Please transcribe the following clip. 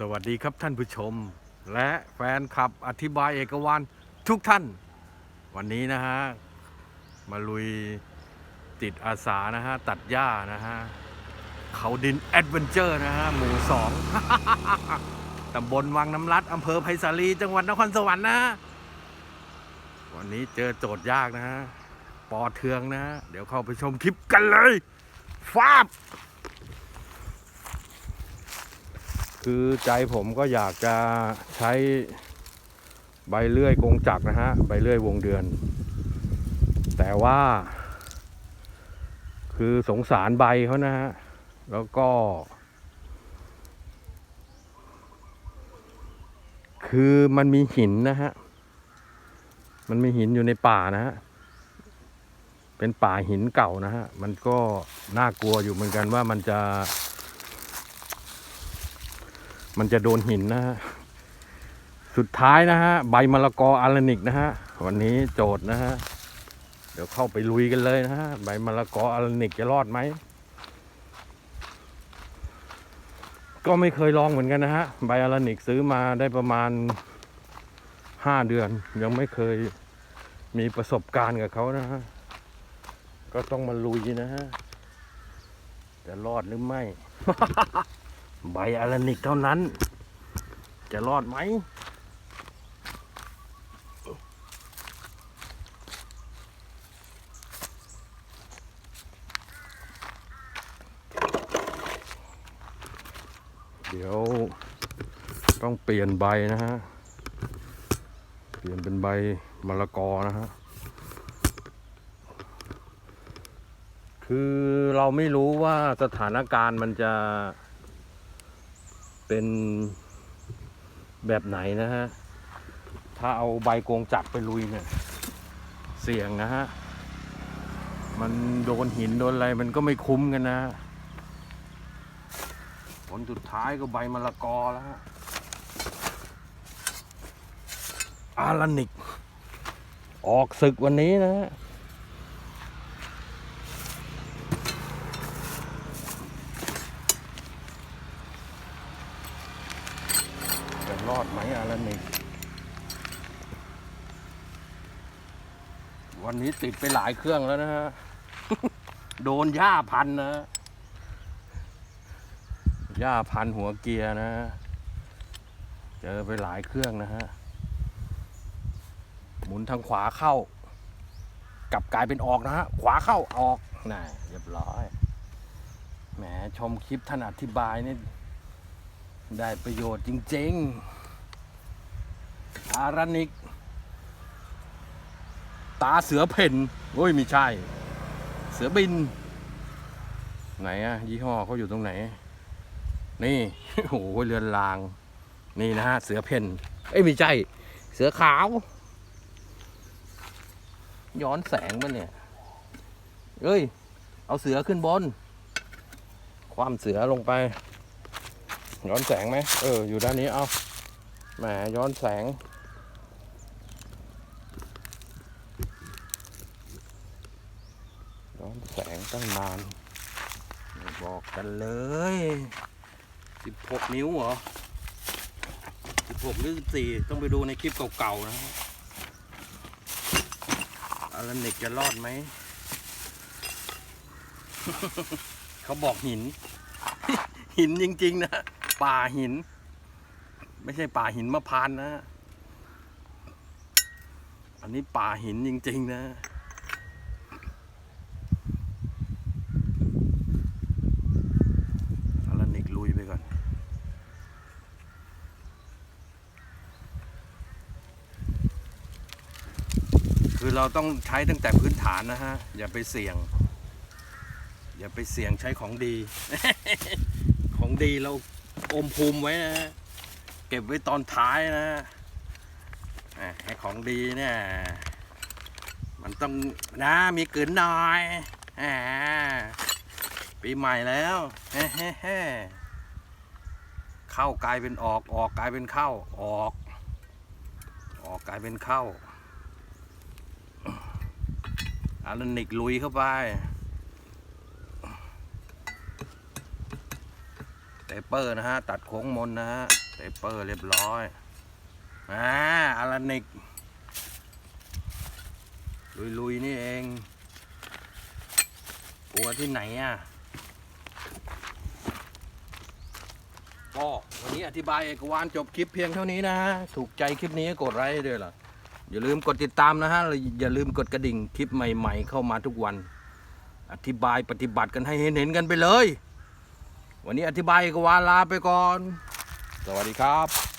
สวัสดีครับท่านผู้ชม และแฟนคลับอธิบายเอกวันทุกท่าน วันนี้นะฮะ มาลุยติดอาสานะฮะ ตัดหญ้านะฮะ เขาดินแอดเวนเจอร์นะฮะ หมู่สองตำบลวังน้ำรัดอำเภอไผ่สาลีจังหวัดนครสวรรค์นะ วันนี้เจอโจทย์ยากนะฮะ ปอเทืองนะฮะ เดี๋ยวเข้าไปชมคลิปกันเลย ฟาบ คือใจผมก็อยากจะใช้ใบเลื่อยกงจักรนะฮะ ใบเลื่อยวงเดือน แต่ว่า คือสงสารใบเขานะฮะ แล้วก็ คือมันมีหินนะฮะ มันมีหินอยู่ในป่านะฮะ เป็นป่าหินเก่านะฮะ มันก็น่ากลัวอยู่เหมือนกันว่ามันจะ มันจะโดนหินนะฮะ สุดท้ายนะฮะ ใบมะละกออารานิกนะฮะ วันนี้โจทย์นะฮะ เดี๋ยวเข้าไปลุยกันเลยนะฮะ ใบมะละกออารานิกจะรอดไหม ก็ไม่เคยลองเหมือนกันนะฮะ ใบอารานิกซื้อมาได้ประมาณห้าเดือน ยังไม่เคยมีประสบการณ์กับเขานะฮะ ก็ต้องมาลุยนะฮะ จะรอดหรือไม่ ใบอารานิกเท่านั้น จะรอดไหมเดี๋ยวต้องเปลี่ยนใบนะฮะ เปลี่ยนเป็นใบมะละกอนะฮะ คือเราไม่รู้ว่าสถานการณ์มันจะ เป็นแบบไหนนะฮะ ถ้าเอาใบโกงจักไปลุยเนี่ย เสี่ยงนะฮะ มันโดนหินโดนอะไรมันก็ไม่คุ้มกันนะผลสุดท้ายก็ใบมะละกอแล้วฮะ อารานิก ออกศึกวันนี้นะฮะ รอดไหมอารานิกวันนี้ติดไปหลายเครื่องแล้วนะฮะ โดนหญ้าพันนะหญ้าพันหัวเกียร์นะ เจอไปหลายเครื่องนะฮะ หมุนทางขวาเข้า กลับกลายเป็นออกนะฮะ ขวาเข้าออกน่ะเรียบร้อย แหมชมคลิปท่านอธิบายนี่ได้ประโยชน์จริง ๆารานิก ตาเสือเพ่นโอ้ยไม่ใช่ เสือบิน ไหนอะยี่ห้อเขาอยู่ตรงไหน นี่โอ้โหเรือนราง นี่นะฮะ เสือเพ่นเอ้ยไม่ใช่ เสือขาว ย้อนแสงปะเนี่ยเอ้ย เอาเสือขึ้นบน ความเสือลงไป ย้อนแสงไหมเออ อยู่ด้านนี้เอาแหมย้อนแสง ย้อนแสงตั้งนานไม่บอกกันเลยสิบหกนิ้วเหรอสิบหรือสิบสี่ต้องไปดูในคลิปเก่าๆนะฮะอารานิกจะรอดไหม เขาบอกหิน หินจริงๆนะ ป่าหิน ไม่ใช่ป่าหินมะพร้านนะ อันนี้ป่าหินจริง ๆ นะ อารานิกลุยไปก่อน คือเราต้องใช้ตั้งแต่พื้นฐานนะฮะ อย่าไปเสี่ยง อย่าไปเสี่ยงใช้ของดี ของดีเราอมภูมิไว้นะฮะ เก็บไว้ตอนท้ายนะอะให้ของดีเนี่ยมันต้องนะมีกลืนหน่อยอ่าปีใหม่แล้วเฮ้เฮ้เข้ากลายเป็นออกออกกลายเป็นเข้าออก ออกกลายเป็นเข้า อารานิกลุยเข้าไป เตเปอร์นะฮะ ตัดโค้งมนนะฮะเปเปอร์เรียบร้อยอ่าอารานิก ลุยๆ นี่เองกลัวที่ไหนอะก็วันนี้อธิบายเอกวานจบคลิปเพียงเท่านี้นะฮะ ถูกใจคลิปนี้กดไลค์ด้วยล่ะ อย่าลืมกดติดตามนะฮะอย่าลืมกดกระดิ่งคลิปใหม่ ๆ เข้ามาทุกวัน อธิบายปฏิบัติกันให้เห็นๆกันไปเลย วันนี้อธิบายเอกวานลาไปก่อน สวัสดีครับ